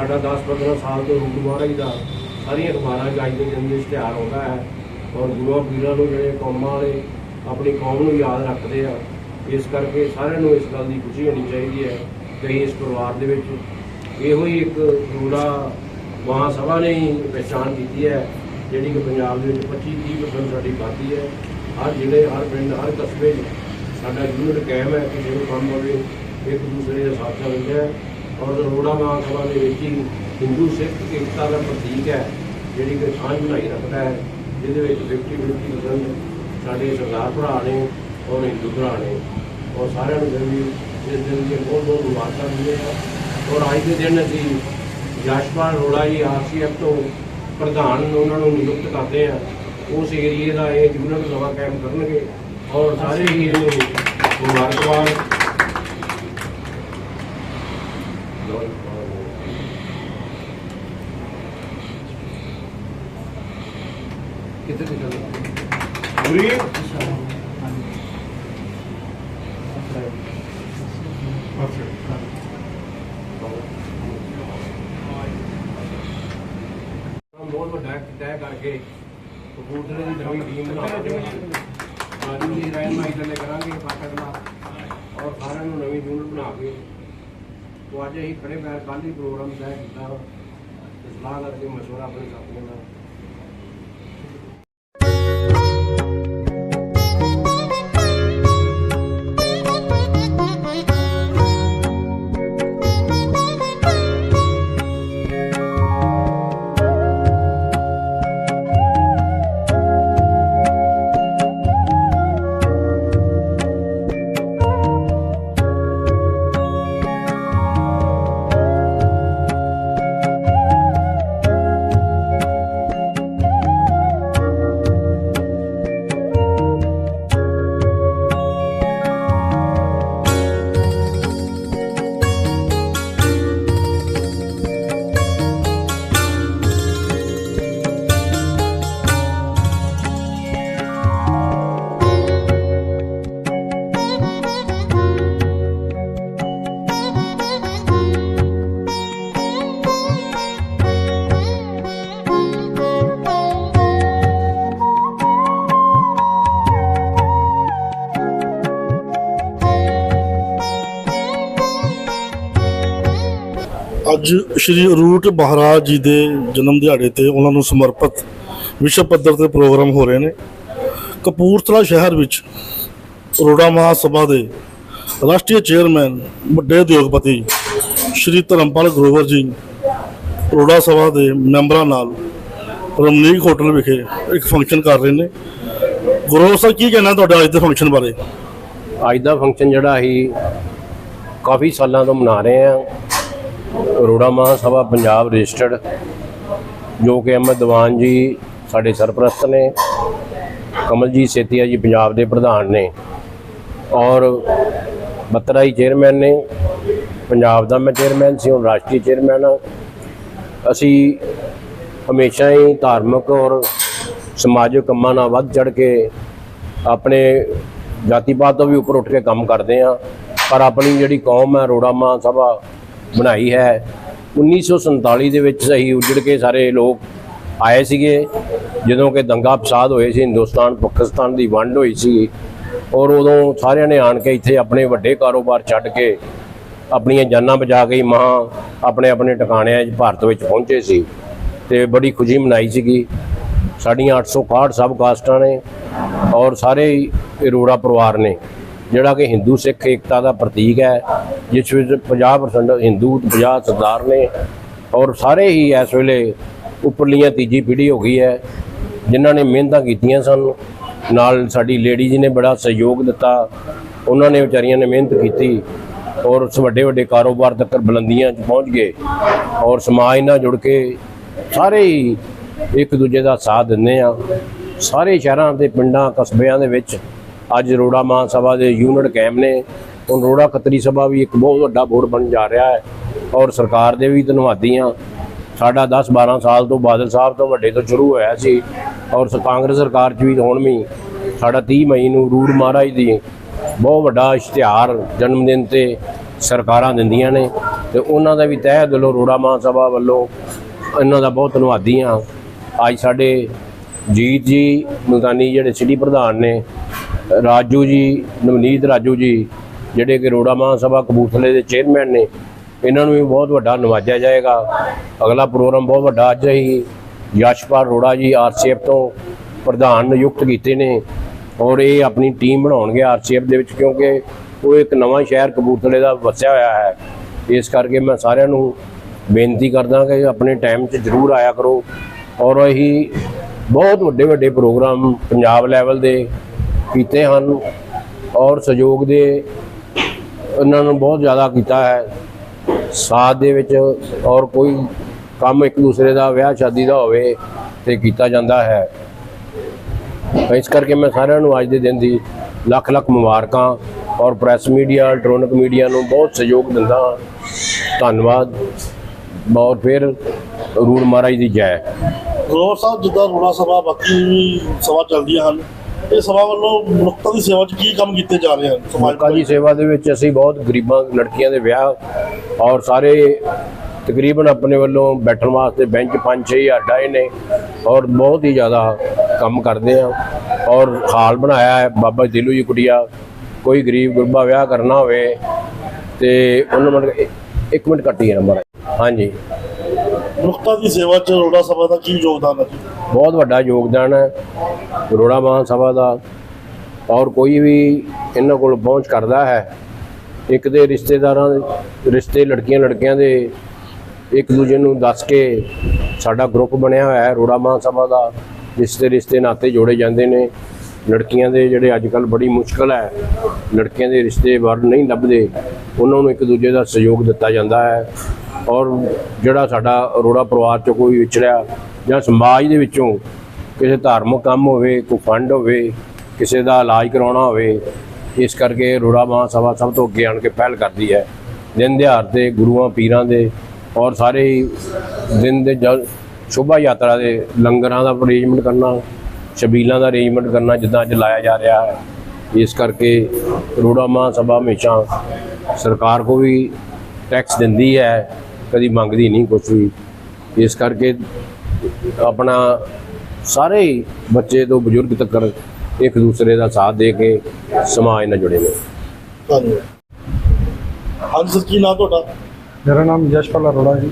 ਸਾਡਾ 10-15 ਸਾਲ ਤੋਂ ਰੂਟ ਮਹਾਰਾਜ ਦਾ ਸਾਰੀਆਂ ਅਖਬਾਰਾਂ 'ਚ ਅੱਜ ਦੇ ਦਿਨ ਵਿੱਚ ਇਸ਼ਤਿਹਾਰ ਆਉਂਦਾ ਹੈ। ਔਰ ਗੁਰੂਆਂ ਪੀਰਾਂ ਨੂੰ ਜਿਹੜੇ ਕੌਮਾਂ ਵਾਲੇ ਆਪਣੀ ਕੌਮ ਨੂੰ ਯਾਦ ਰੱਖਦੇ ਆ। ਇਸ ਕਰਕੇ ਸਾਰਿਆਂ ਨੂੰ ਇਸ ਗੱਲ ਦੀ ਖੁਸ਼ੀ ਹੋਣੀ ਚਾਹੀਦੀ ਹੈ ਕਿ ਇਸ ਪਰਿਵਾਰ ਦੇ ਵਿੱਚ ਇਹੋ ਹੀ ਇੱਕ ਰੂੜਾ ਮਹਾਸਭਾ ਨੇ ਹੀ ਪਛਾਣ ਕੀਤੀ ਹੈ, ਜਿਹੜੀ ਕਿ ਪੰਜਾਬ ਦੇ ਵਿੱਚ 25-30% ਸਾਡੀ ਆਬਾਦੀ ਹੈ। ਹਰ ਜ਼ਿਲ੍ਹੇ, ਹਰ ਪਿੰਡ, ਹਰ ਕਸਬੇ 'ਚ ਸਾਡਾ ਯੂਨਿਟ ਕਾਇਮ ਹੈ ਕਿ ਜਦੋਂ ਕੰਮ ਹੋਵੇ, ਇੱਕ ਦੂਸਰੇ ਦੇ ਸਾਥ ਦਿੰਦੇ ਹੈ। ਔਰ ਰੋੜਾ ਸਭਾ ਦੇ ਵਿੱਚ ਹੀ ਹਿੰਦੂ ਸਿੱਖ ਏਕਤਾ ਦਾ ਪ੍ਰਤੀਕ ਹੈ, ਜਿਹੜੀ ਕਿ ਸਾਂਝ ਬਣਾਈ ਰੱਖਦਾ ਹੈ, ਜਿਹਦੇ ਵਿੱਚ 50-50% ਸਾਡੇ ਸਰਦਾਰ ਭਰਾ ਨੇ ਔਰ ਹਿੰਦੂ ਭਰਾ ਨੇ। ਔਰ ਸਾਰਿਆਂ ਨੂੰ ਫਿਰ ਵੀ ਇਸ ਦਿਨ ਦੀਆਂ ਬਹੁਤ ਬਹੁਤ ਮੁਬਾਰਕਾਂ ਦਿੰਦੇ ਹਾਂ। ਔਰ ਅੱਜ ਦੇ ਦਿਨ ਅਸੀਂ ਯਸ਼ਪਾਲ ਰੋੜਾ ਜੀ ਆਰਸੀਐਫ ਤੋਂ ਪ੍ਰਧਾਨ ਉਹਨਾਂ ਨੂੰ ਨਿਯੁਕਤ ਕਰਦੇ ਆ ਉਸ ਏਰੀਏ ਦਾ ਇਹ ਯੂਨਿਟ ਨਵਾਂ ਕਾਇਮ ਕਰਨਗੇ। ਔਰ ਸਾਰੇ ਹੀ ਇਹਨੂੰ ਮੁਬਾਰਕਬਾਦ। ਕਿੱਥੇ ਤੇ ਚੱਲਦਾ ਪੂਰੀ? ਬਹੁਤ ਵੱਡਾ ਤੈਅ ਕਰਕੇ ਕਪੂਰਥਲੇ ਦੀ ਨਵੀਂ ਟੀਮ ਬਣਾਵਾਂਗੇ ਰਾਜੂ ਦੀ ਰਹਿਨਮਾਈ ਥੱਲੇ ਕਰਾਂਗੇ ਫਾਟਕ ਨਾਲ ਔਰ ਸਾਰਿਆਂ ਨੂੰ ਨਵੀਂ ਯੂਨਿਟ ਬਣਾ ਕੇ। ਤੋਂ ਅੱਜ ਅਸੀਂ ਖੜੇ ਪੈਰ ਕੱਲ੍ਹ ਹੀ ਪ੍ਰੋਗਰਾਮ ਤੈਅ ਕੀਤਾ। ਸਲਾਹ ਕਰਕੇ ਮਸ਼ਵਰਾ ਆਪਣੇ ਸਾਥੀਆਂ ਨਾਲ ਅੱਜ ਸ਼੍ਰੀ ਰੂਟ ਮਹਾਰਾਜ ਜੀ ਦੇ ਜਨਮ ਦਿਹਾੜੇ ਤੇ ਉਹਨਾਂ ਨੂੰ ਸਮਰਪਿਤ ਵਿਸ਼ਵ ਪੱਧਰ ਤੇ ਪ੍ਰੋਗਰਾਮ ਹੋ ਰਹੇ ਨੇ। ਕਪੂਰਥਲਾ ਸ਼ਹਿਰ ਵਿੱਚ ਰੋੜਾ ਮਹਾਸਭਾ ਦੇ ਰਾਸ਼ਟਰੀ ਚੇਅਰਮੈਨ, ਵੱਡੇ ਉਦਯੋਗਪਤੀ ਸ਼੍ਰੀ ਧਰਮਪਾਲ ਗਰੋਵਰ ਜੀ ਰੋੜਾ ਸਭਾ ਦੇ ਮੈਂਬਰਾਂ ਨਾਲ ਰਮਨੀਕ ਹੋਟਲ ਵਿਖੇ ਇੱਕ ਫੰਕਸ਼ਨ ਕਰ ਰਹੇ ਨੇ। ਗੁਰੂ ਸਾਹਿਬ, ਕੀ ਕਹਿਣਾ ਤੁਹਾਡਾ ਅੱਜ ਦੇ ਫੰਕਸ਼ਨ ਬਾਰੇ? ਅੱਜ ਦਾ ਫੰਕਸ਼ਨ ਜਿਹੜਾ ਅਸੀਂ ਕਾਫੀ ਸਾਲਾਂ ਤੋਂ ਮਨਾ ਰਹੇ ਹਾਂ। ਅਰੋੜਾ ਮਹਾਸਭਾ ਪੰਜਾਬ ਰਜਿਸਟਰਡ, ਜੋ ਕਿ ਅਹਿਮਦ ਦੀਵਾਨ ਜੀ ਸਾਡੇ ਸਰਪ੍ਰਸਤ ਨੇ, ਕਮਲਜੀਤ ਸੇਤੀਆ ਜੀ ਪੰਜਾਬ ਦੇ ਪ੍ਰਧਾਨ ਨੇ, ਔਰ ਬੱਤਰਾ ਜੀ ਚੇਅਰਮੈਨ ਨੇ, ਪੰਜਾਬ ਦਾ ਮੈਂ ਚੇਅਰਮੈਨ ਸੀ, ਹੁਣ ਰਾਸ਼ਟਰੀ ਚੇਅਰਮੈਨ ਹਾਂ। ਅਸੀਂ ਹਮੇਸ਼ਾ ਹੀ ਧਾਰਮਿਕ ਔਰ ਸਮਾਜਿਕ ਕੰਮਾਂ ਨਾਲ ਵੱਧ ਚੜ ਕੇ ਆਪਣੇ ਜਾਤੀਵਾਦ ਤੋਂ ਵੀ ਉੱਪਰ ਉੱਠ ਕੇ ਕੰਮ ਕਰਦੇ ਆ ਪਰ ਆਪਣੀ ਜਿਹੜੀ ਕੌਮ ਹੈ ਰੋੜਾ ਮਾਂ ਸਭਾ ਬਣਾਈ ਹੈ। 1947 ਦੇ ਵਿੱਚ ਸਹੀ ਉਜੜ ਕੇ ਸਾਰੇ ਲੋਕ ਆਏ ਸੀਗੇ। ਜਦੋਂ ਕਿ ਦੰਗਾ ਫਸਾਦ ਹੋਏ ਸੀ, ਹਿੰਦੁਸਤਾਨ, ਪਾਕਿਸਤਾਨ ਦੀ ਵੰਡ ਹੋਈ ਸੀ। ਔਰ ਉਦੋਂ ਸਾਰਿਆਂ ਨੇ ਆਣ ਕੇ ਇੱਥੇ ਆਪਣੇ ਵੱਡੇ ਕਾਰੋਬਾਰ ਛੱਡ ਕੇ ਆਪਣੀਆਂ ਜਾਨਾਂ ਬਚਾ ਕੇ ਹੀ ਮਹਾਂ ਆਪਣੇ ਆਪਣੇ ਟਿਕਾਣਿਆਂ 'ਚ ਭਾਰਤ ਵਿੱਚ ਪਹੁੰਚੇ ਸੀ ਤੇ ਬੜੀ ਖੁਸ਼ੀ ਮਨਾਈ ਸੀਗੀ। ਸਾਡੀਆਂ 861 ਸਬ ਕਾਸਟਾਂ ਨੇ ਔਰ ਸਾਰੇ ਹੀ ਅਰੋੜਾ ਪਰਿਵਾਰ ਨੇ। ਜਿਹੜਾ ਕਿ ਹਿੰਦੂ ਸਿੱਖ ਏਕਤਾ ਦਾ ਪ੍ਰਤੀਕ ਹੈ, ਜਿਸ ਵਿੱਚ 50% ਹਿੰਦੂ ਤੇ 50 ਸਰਦਾਰ ਨੇ ਔਰ ਸਾਰੇ ਹੀ ਇਸ ਵੇਲੇ ਉੱਪਰਲੀਆਂ ਤੀਜੀ ਪੀੜ੍ਹੀ ਹੋ ਗਈ ਹੈ, ਜਿਨ੍ਹਾਂ ਨੇ ਮਿਹਨਤਾਂ ਕੀਤੀਆਂ ਸਨ। ਨਾਲ ਸਾਡੀ ਲੇਡੀਜ਼ ਨੇ ਬੜਾ ਸਹਿਯੋਗ ਦਿੱਤਾ, ਉਹਨਾਂ ਨੇ ਵਿਚਾਰੀਆਂ ਨੇ ਮਿਹਨਤ ਕੀਤੀ ਔਰ ਉਸ ਵੱਡੇ ਵੱਡੇ ਕਾਰੋਬਾਰ ਤੱਕ ਬੁਲੰਦੀਆਂ 'ਚ ਪਹੁੰਚ ਗਏ ਔਰ ਸਮਾਜ ਨਾਲ ਜੁੜ ਕੇ ਸਾਰੇ ਹੀ ਇੱਕ ਦੂਜੇ ਦਾ ਸਾਥ ਦਿੰਦੇ ਆ ਸਾਰੇ ਸ਼ਹਿਰਾਂ ਤੇ ਪਿੰਡਾਂ, ਕਸਬਿਆਂ ਦੇ ਵਿੱਚ ਅੱਜ ਰੋੜਾ ਮਾਂ ਸਭਾ ਦੇ ਯੂਨਿਟ ਕੈਂਪ ਨੇ। ਹੁਣ ਰੋੜਾ ਖੱਤਰੀ ਸਭਾ ਵੀ ਇੱਕ ਬਹੁਤ ਵੱਡਾ ਬੋਰਡ ਬਣ ਜਾ ਰਿਹਾ ਹੈ ਔਰ ਸਰਕਾਰ ਦੇ ਵੀ ਧੰਨਵਾਦੀ ਹਾਂ। ਸਾਡਾ 10 12 ਸਾਲ ਤੋਂ ਬਾਦਲ ਸਾਹਿਬ ਤੋਂ ਵੱਡੇ ਤੋਂ ਸ਼ੁਰੂ ਹੋਇਆ ਸੀ ਔਰ ਕਾਂਗਰਸ ਸਰਕਾਰ 'ਚ ਵੀ ਹੁਣ ਵੀ ਸਾਡਾ 30 ਮਈ ਨੂੰ ਰੂੜ ਮਹਾਰਾਜ ਦੀ ਬਹੁਤ ਵੱਡਾ ਇਸ਼ਤਿਹਾਰ ਜਨਮ ਦਿਨ ਤੇ ਸਰਕਾਰਾਂ ਦਿੰਦੀਆਂ ਨੇ ਤੇ ਉਹਨਾਂ ਦਾ ਵੀ ਤਹਿ ਦਿਲੋਂ ਰੋੜਾ ਮਾਂ ਸਭਾ ਵੱਲੋਂ ਇਹਨਾਂ ਦਾ ਬਹੁਤ ਧੰਨਵਾਦੀ ਹਾਂ। ਅੱਜ ਸਾਡੇ ਜੀਤ ਜੀ, ਮੁਲਤਾਨੀ ਜਿਹੜੇ ਸਿਟੀ ਪ੍ਰਧਾਨ ਨੇ ਰਾਜੂ ਜੀ, ਨਵਨੀਤ ਰਾਜੂ ਜੀ, ਜਿਹੜੇ ਕਿ ਰੋੜਾ ਮਾਂ ਸਭਾ ਕਬੂਤਲੇ ਦੇ ਚੇਅਰਮੈਨ ਨੇ, ਇਹਨਾਂ ਨੂੰ ਵੀ ਬਹੁਤ ਵੱਡਾ ਨਵਾਜਿਆ ਜਾਏਗਾ। ਅਗਲਾ ਪ੍ਰੋਗਰਾਮ ਬਹੁਤ ਵੱਡਾ ਅੱਜ ਹੀ ਯਸ਼ਪਾਲ ਰੋੜਾ ਜੀ ਆਰਸੀਐਫ ਤੋਂ ਪ੍ਰਧਾਨ ਨਿਯੁਕਤ ਕੀਤੇ ਨੇ ਔਰ ਇਹ ਆਪਣੀ ਟੀਮ ਬਣਾਉਣਗੇ ਆਰਸੀਐਫ ਦੇ ਵਿੱਚ ਕਿਉਂਕਿ ਉਹ ਇੱਕ ਨਵਾਂ ਸ਼ਹਿਰ ਕਬੂਤਲੇ ਦਾ ਵਸਿਆ ਹੋਇਆ ਹੈ। ਇਸ ਕਰਕੇ ਮੈਂ ਸਾਰਿਆਂ ਨੂੰ ਬੇਨਤੀ ਕਰਦਾ ਕਿ ਆਪਣੇ ਟਾਈਮ 'ਚ ਜ਼ਰੂਰ ਆਇਆ ਕਰੋ। ਔਰ ਅਸੀਂ ਬਹੁਤ ਵੱਡੇ ਵੱਡੇ ਪ੍ਰੋਗਰਾਮ ਪੰਜਾਬ ਲੈਵਲ ਦੇ ਕੀਤੇ ਹਨ ਔਰ ਸਹਿਯੋਗ ਦੇ ਉਹਨਾਂ ਨੂੰ ਬਹੁਤ ਜ਼ਿਆਦਾ ਕੀਤਾ ਹੈ। ਸਾਥ ਦੇ ਵਿੱਚ ਔਰ ਕੋਈ ਕੰਮ ਇੱਕ ਦੂਸਰੇ ਦਾ ਵਿਆਹ ਸ਼ਾਦੀ ਦਾ ਹੋਵੇ ਤੇ ਕੀਤਾ ਜਾਂਦਾ ਹੈ। ਇਸ ਕਰਕੇ ਮੈਂ ਸਾਰਿਆਂ ਨੂੰ ਅੱਜ ਦੇ ਦਿਨ ਦੀ ਲੱਖ ਲੱਖ ਮੁਬਾਰਕਾਂ ਔਰ ਪ੍ਰੈਸ ਮੀਡੀਆ, ਇਲੈਕਟ੍ਰੋਨਿਕ ਮੀਡੀਆ ਨੂੰ ਬਹੁਤ ਸਹਿਯੋਗ ਦਿੰਦਾ ਹਾਂ। ਧੰਨਵਾਦ। ਔਰ ਫਿਰ ਰੂੜ ਮਹਾਰਾਜ ਦੀ ਜੈ। ਗਰੋਵਰ ਸਾਹਿਬ ਜਿੱਦਾਂ ਰੋੜਾ ਸਭਾ ਬਾਕੀ ਵੀ ਸਭਾ ਚੱਲਦੀਆਂ ਹਨ ਇਹ ਸਭਾ ਵੱਲੋਂ ਮਨੁੱਖਤਾ ਦੀ ਸੇਵਾ 'ਚ ਕੀ ਕੰਮ ਕੀਤੇ ਜਾ ਰਹੇ ਹਨ? ਸਮਾਜ ਲੋਕਾਂ ਦੀ ਸੇਵਾ ਦੇ ਵਿੱਚ ਅਸੀਂ ਬਹੁਤ ਗਰੀਬਾਂ ਲੜਕੀਆਂ ਦੇ ਵਿਆਹ ਔਰ ਸਾਰੇ ਤਕਰੀਬਨ ਆਪਣੇ ਵੱਲੋਂ ਬੈਠਣ ਵਾਸਤੇ ਬੈਂਚ 5-6 ਹਜ਼ਾਰ ਡਾਏ ਨੇ ਔਰ ਬਹੁਤ ਹੀ ਜ਼ਿਆਦਾ ਕੰਮ ਕਰਦੇ ਆ ਔਰ ਹਾਲ ਬਣਾਇਆ ਹੈ ਬਾਬਾ ਦਿਲੂ ਜੀ ਕੁਟਿਆ। ਕੋਈ ਗਰੀਬ ਗੁਰਬਾ ਵਿਆਹ ਕਰਨਾ ਹੋਵੇ ਤੇ ਉਹਨਾਂ ਮਨ ਇੱਕ ਮਿੰਟ ਕੱਟੀ ਨੰਬਰ। ਹਾਂਜੀ। ਮਨੁੱਖਤਾ ਦੀ ਸੇਵਾ 'ਚ ਰੋੜਾ ਸਭਾ ਦਾ ਕੀ ਯੋਗਦਾਨ ਹੈ ਬਹੁਤ ਵੱਡਾ ਯੋਗਦਾਨ ਹੈ ਰੋੜਾ ਮਹਾਂ ਸਭਾ ਦਾ। ਔਰ ਕੋਈ ਵੀ ਇਹਨਾਂ ਕੋਲ ਪਹੁੰਚ ਕਰਦਾ ਹੈ, ਇੱਕ ਦੇ ਰਿਸ਼ਤੇਦਾਰਾਂ ਰਿਸ਼ਤੇ ਲੜਕੀਆਂ ਲੜਕਿਆਂ ਦੇ, ਇੱਕ ਦੂਜੇ ਨੂੰ ਦੱਸ ਕੇ ਸਾਡਾ ਗਰੁੱਪ ਬਣਿਆ ਹੋਇਆ ਹੈ ਰੋੜਾ ਮਹਾਂ ਸਭਾ ਦਾ। ਜਿਸ ਦੇ ਰਿਸ਼ਤੇ ਨਾਤੇ ਜੋੜੇ ਜਾਂਦੇ ਨੇ। ਲੜਕੀਆਂ ਦੇ ਜਿਹੜੇ ਅੱਜ ਕੱਲ ਬੜੀ ਮੁਸ਼ਕਲ ਹੈ, ਲੜਕੀਆਂ ਦੇ ਰਿਸ਼ਤੇ ਵਰ ਨਹੀਂ ਲੱਭਦੇ, ਉਹਨਾਂ ਨੂੰ ਇੱਕ ਦੂਜੇ ਦਾ ਸਹਿਯੋਗ ਦਿੱਤਾ ਜਾਂਦਾ ਹੈ। ਔਰ ਜਿਹੜਾ ਸਾਡਾ ਅਰੋੜਾ ਪਰਿਵਾਰ ਚੋਂ ਕੋਈ ਵਿਛੜਿਆ ਜਾਂ ਸਮਾਜ ਦੇ ਵਿੱਚੋਂ ਕਿਸੇ ਧਾਰਮਿਕ ਕੰਮ ਹੋਵੇ, ਕੋਈ ਫੰਡ ਹੋਵੇ, ਕਿਸੇ ਦਾ ਇਲਾਜ ਕਰਾਉਣਾ ਹੋਵੇ, ਇਸ ਕਰਕੇ ਅਰੋੜਾ ਮਹਾਂ ਸਭਾ ਸਭ ਤੋਂ ਅੱਗੇ ਆਣ ਕੇ ਪਹਿਲ ਕਰਦੀ ਹੈ। ਦਿਨ ਦਿਹਾੜ ਤੇ, ਗੁਰੂਆਂ, ਪੀਰਾਂ ਦੇ ਔਰ ਸਾਰੇ ਹੀ ਦਿਨ ਦੇ ਸ਼ੋਭਾ ਯਾਤਰਾ ਦੇ ਲੰਗਰਾਂ ਦਾ ਅਰੇਂਜਮੈਂਟ ਕਰਨਾ ਸ਼ਬੀਲਾਂ ਦਾ ਅਰੇਂਜਮੈਂਟ ਕਰਨਾ ਜਿੱਦਾਂ ਅੱਜ ਲਾਇਆ ਜਾ ਰਿਹਾ ਹੈ। ਇਸ ਕਰਕੇ ਰੋੜਾ ਮਹਾਂ ਸਭਾ ਹਮੇਸ਼ਾ ਸਰਕਾਰ ਕੋ ਵੀ ਟੈਕਸ ਦਿੰਦੀ ਹੈ। ਕਦੀ ਮੰਗਦੀ ਨਹੀਂ ਕੁਛ ਵੀ। ਇਸ ਕਰਕੇ ਆਪਣਾ ਸਾਰੇ ਬੱਚੇ ਤੋਂ ਬਜ਼ੁਰਗ ਤੱਕ ਇੱਕ ਦੂਸਰੇ ਦਾ ਸਾਥ ਦੇ ਕੇ ਸਮਾਜ ਨਾਲ ਜੁੜੇ ਨੇ। ਧੰਨਵਾਦ। ਹਾਂਜੀ ਕੀ ਨਾਮ ਤੁਹਾਡਾ? ਮੇਰਾ ਨਾਮ ਯਸ਼ਪਾਲ ਅਰੋੜਾ ਜੀ।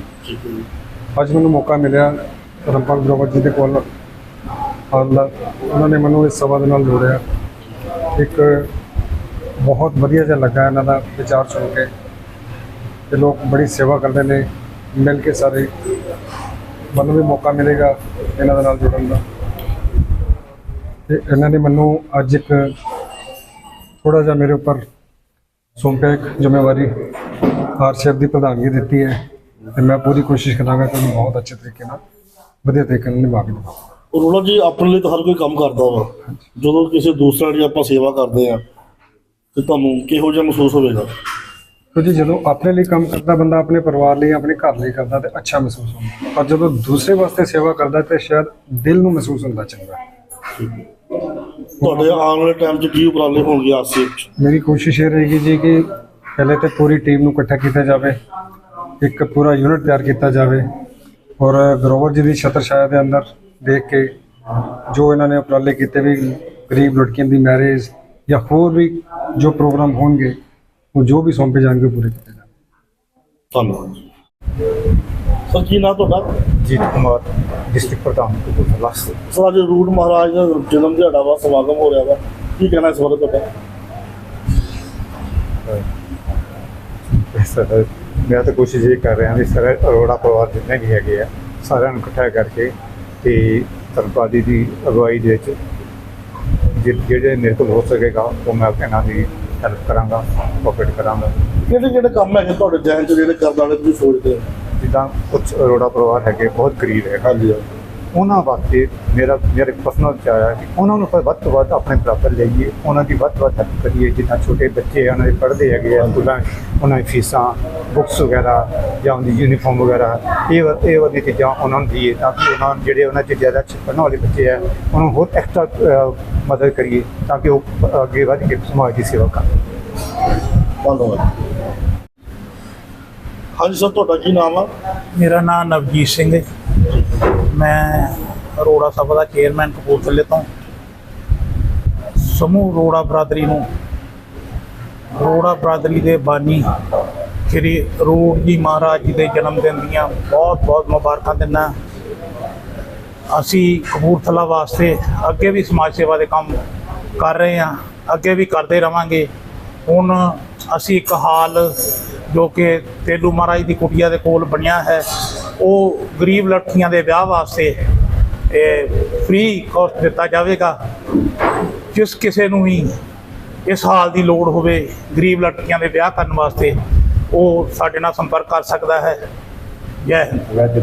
ਅੱਜ ਮੈਨੂੰ ਮੌਕਾ ਮਿਲਿਆ ਰੰਪਾਲ ਗਰੋਵਰ ਜੀ ਦੇ ਕੋਲ ਹਾਲ ਉਹਨਾਂ ਨੇ ਮੈਨੂੰ ਇਸ ਸਭਾ ਦੇ ਨਾਲ ਜੋੜਿਆ। ਇੱਕ ਬਹੁਤ ਵਧੀਆ ਜਿਹਾ ਲੱਗਾ ਇਹਨਾਂ ਦਾ ਵਿਚਾਰ ਸੁਣ ਕੇ। ਤੇ ਲੋਕ ਬੜੀ ਸੇਵਾ ਕਰਦੇ ਨੇ ਮਿਲ ਕੇ ਸਾਰੇ। ਮੈਨੂੰ ਵੀ ਮੌਕਾ ਮਿਲੇਗਾ ਇਹਨਾਂ ਦੇ ਨਾਲ ਜੁੜਨ ਦਾ। ਤੇ ਇਹਨਾਂ ਨੇ ਮੈਨੂੰ ਅੱਜ ਇੱਕ ਥੋੜਾ ਜਿਹਾ ਮੇਰੇ ਉੱਪਰ ਸੌਂਪਿਆ ਇੱਕ ਜ਼ਿੰਮੇਵਾਰੀ। ਆਰਸ਼ਿਪ ਦੀ ਪ੍ਰਧਾਨਗੀ ਦਿੱਤੀ ਹੈ ਤੇ ਮੈਂ ਪੂਰੀ ਕੋਸ਼ਿਸ਼ ਕਰਾਂਗਾ ਕਿ ਉਹਨੂੰ ਬਹੁਤ ਅੱਛੇ ਤਰੀਕੇ ਨਾਲ ਵਧੀਆ ਤਰੀਕੇ ਨਾਲ ਨਿਭਾ ਕੇ ਰੋੜਾ ਜੀ ਆਪਣੇ ਲਈ ਤਾਂ ਹਰ ਕੋਈ ਕੰਮ ਕਰਦਾ ਵਾ। ਜਦੋਂ ਕਿਸੇ ਦੂਸਰਾ ਦੀ ਆਪਾਂ ਸੇਵਾ ਕਰਦੇ ਆ ਤੇ ਤੁਹਾਨੂੰ ਕਿਹੋ ਜਿਹਾ ਮਹਿਸੂਸ ਹੋਵੇਗਾ? ਕਿਉਂਕਿ ਜਦੋਂ ਆਪਣੇ ਲਈ ਕੰਮ ਕਰਦਾ ਬੰਦਾ ਆਪਣੇ ਪਰਿਵਾਰ ਲਈ ਆਪਣੇ ਘਰ ਲਈ ਕਰਦਾ ਤੇ ਅੱਛਾ ਮਹਿਸੂਸ ਹੁੰਦਾ। ਪਰ ਜਦੋਂ ਦੂਸਰੇ ਵਾਸਤੇ ਸੇਵਾ ਕਰਦਾ ਤੇ ਸ਼ਾਇਦ ਦਿਲ ਨੂੰ ਮਹਿਸੂਸ ਹੁੰਦਾ ਚੰਗਾ। ਤੁਹਾਡੇ ਆਉਣ ਵਾਲੇ ਟਾਈਮ 'ਚ ਕੀ ਉਪਰਾਲੇ ਹੋਣਗੇ ਆਸਿਫ 'ਚ ਮੇਰੀ ਕੋਸ਼ਿਸ਼ ਇਹ ਰਹੇਗੀ ਜੀ ਕਿ ਪਹਿਲੇ ਤੇ ਪੂਰੀ ਟੀਮ ਨੂੰ ਇਕੱਠਾ ਕੀਤਾ ਜਾਵੇ ਇੱਕ ਪੂਰਾ ਯੂਨਿਟ ਤਿਆਰ ਕੀਤਾ ਜਾਵੇ ਔਰ ਗਰੋਵਰ ਜੀ ਦੀ ਛਤਰ ਛਾਇਆ ਦੇ ਅੰਦਰ ਦੇਖ ਕੇ ਜੋ ਇਹਨਾਂ ਨੇ ਉਪਰਾਲੇ ਕੀਤੇ ਵੀ ਗਰੀਬ ਲੜਕੀਆਂ ਦੀ ਮੈਰਿਜ ਜਾਂ ਹੋਰ ਵੀ ਜੋ ਪ੍ਰੋਗਰਾਮ ਹੋਣਗੇ ਉਹ ਜੋ ਵੀ ਸੌਂਪੇ ਜਾਣਗੇ ਉਹ ਪੂਰੇ ਕੀਤੇ ਜਾਣਗੇ। ਧੰਨਵਾਦ ਸਰ ਕੀ ਨਾਮ ਤੁਹਾਡਾ? ਜੀਤ ਕੁਮਾਰ ਡਿਸਟ੍ਰਿਕਟ ਪ੍ਰਧਾਨ ਕਪੂਰਥਲਾ ਸਰ ਅੱਜ ਰੂਟ ਮਹਾਰਾਜ ਦਾ ਜਨਮ ਦਿਹਾੜਾ ਵਾ ਸਮਾਗਮ ਹੋ ਰਿਹਾ ਵਾ। ਕੀ ਕਹਿਣਾ ਇਸ ਬਾਰੇ ਤੁਹਾਡਾ? ਸਰ ਮੈਂ ਤਾਂ ਕੋਸ਼ਿਸ਼ ਇਹ ਕਰ ਰਿਹਾ ਵੀ ਸਰ ਅਰੋੜਾ ਪਰਿਵਾਰ ਜਿੰਨੇ ਵੀ ਹੈਗੇ ਆ ਸਾਰਿਆਂ ਨੂੰ ਇਕੱਠਾ ਕਰਕੇ ਤੇ ਧਰਮਪਾਦੀ ਦੀ ਅਗਵਾਈ ਦੇ ਵਿੱਚ ਜਿ- ਜਿਹੜੇ ਮੇਰੇ ਕੋਲ ਹੋ ਸਕੇਗਾ ਉਹ ਮੈਂ ਇਹਨਾਂ ਦੀ ਹੈਲਪ ਕਰਾਂਗਾ ਕੋਆਪਰੇਟ ਕਰਾਂਗਾ। ਕਿਹੜੇ ਕਿਹੜੇ ਕੰਮ ਹੈਗੇ ਤੁਹਾਡੇ ਜਹਿਨ 'ਚ ਜਿਹੜੇ ਕਰਨ ਵਾਲੇ ਤੁਸੀਂ ਸੋਚਦੇ ਹੋ? ਜਿੱਦਾਂ ਕੁਝ ਅਰੋੜਾ ਪਰਿਵਾਰ ਹੈਗੇ ਬਹੁਤ ਗਰੀਬ ਹੈ। ਹਾਂਜੀ ਉਹਨਾਂ ਵਾਸਤੇ ਮੇਰਾ ਮੇਰੇ ਪਰਸਨਲ ਚਾਹ ਹੈ ਕਿ ਉਹਨਾਂ ਨੂੰ ਵੱਧ ਤੋਂ ਵੱਧ ਆਪਣੇ ਬਰਾਬਰ ਲਈਏ ਉਹਨਾਂ ਦੀ ਵੱਧ ਤੋਂ ਵੱਧ ਹੈਲਪ ਕਰੀਏ। ਜਿੱਦਾਂ ਛੋਟੇ ਬੱਚੇ ਉਹਨਾਂ ਦੇ ਪੜ੍ਹਦੇ ਹੈਗੇ ਆ ਸਕੂਲਾਂ ਉਹਨਾਂ ਦੀ ਫੀਸਾਂ ਬੁੱਕਸ ਵਗੈਰਾ ਜਾਂ ਉਹਦੀ ਯੂਨੀਫਾਰਮ ਵਗੈਰਾ। ਇਹ ਇਹ ਵਾਲੀ ਚੀਜ਼ਾਂ ਉਹਨਾਂ ਨੂੰ ਦਈਏ ਤਾਂ ਕਿ ਉਹਨਾਂ ਜਿਹੜੇ ਉਹਨਾਂ 'ਚ ਜ਼ਿਆਦਾ ਪੜ੍ਹਨ ਵਾਲੇ ਬੱਚੇ ਆ ਉਹਨਾਂ ਨੂੰ ਹੋਰ ਐਕਸਟਰਾ ਮਦਦ ਕਰੀਏ ਤਾਂ ਕਿ ਉਹ ਅੱਗੇ ਵੱਧ ਕੇ ਸਮਾਜ ਦੀ ਸੇਵਾ ਕਰਨ ਧੰਨਵਾਦ। ਹਾਂਜੀ ਸਰ ਤੁਹਾਡਾ ਕੀ ਨਾਮ ਆ? ਮੇਰਾ ਨਾਮ ਨਵਜੀਤ ਸਿੰਘ ਹੈ ਮੈਂ ਅਰੋੜਾ ਸਭਾ ਦਾ ਚੇਅਰਮੈਨ ਕਪੂਰਥਲੇ ਤੋਂ। ਸਮੂਹ ਅਰੋੜਾ ਬਰਾਦਰੀ ਨੂੰ। ਅਰੋੜਾ ਬਰਾਦਰੀ ਦੇ ਬਾਨੀ ਸ਼੍ਰੀ ਅਰੋੜ ਜੀ ਮਹਾਰਾਜ ਜੀ ਦੇ ਜਨਮ ਦਿਨ ਦੀਆਂ ਬਹੁਤ ਬਹੁਤ ਮੁਬਾਰਕਾਂ ਦਿੰਦਾ। ਅਸੀਂ ਕਪੂਰਥਲਾ ਵਾਸਤੇ ਅੱਗੇ ਵੀ ਸਮਾਜ ਸੇਵਾ ਦੇ ਕੰਮ ਕਰ ਰਹੇ ਹਾਂ, ਅੱਗੇ ਵੀ ਕਰਦੇ ਰਵਾਂਗੇ। ਹੁਣ ਅਸੀਂ ਇੱਕ ਹਾਲ ਜੋ ਕਿ ਤੇਲੂ ਮਹਾਰਾਜ ਦੀ ਕੁਟੀਆ ਦੇ ਕੋਲ ਬਣਿਆ ਹੈ, ਉਹ ਗਰੀਬ ਲੜਕੀਆਂ ਦੇ ਵਿਆਹ ਵਾਸਤੇ ਫ੍ਰੀ ਕੋਸਟ ਦਿੱਤਾ ਜਾਵੇਗਾ। ਜਿਸ ਕਿਸੇ ਨੂੰ ਵੀ ਇਸ ਹਾਲ ਦੀ ਲੋੜ ਹੋਵੇ, ਗਰੀਬ ਲੜਕੀਆਂ ਦੇ ਵਿਆਹ ਕਰਨ ਵਾਸਤੇ, ਉਹ ਸਾਡੇ ਨਾਲ ਸੰਪਰਕ ਕਰ ਸਕਦਾ ਹੈ। ਜੈ ਹਿੰਦ।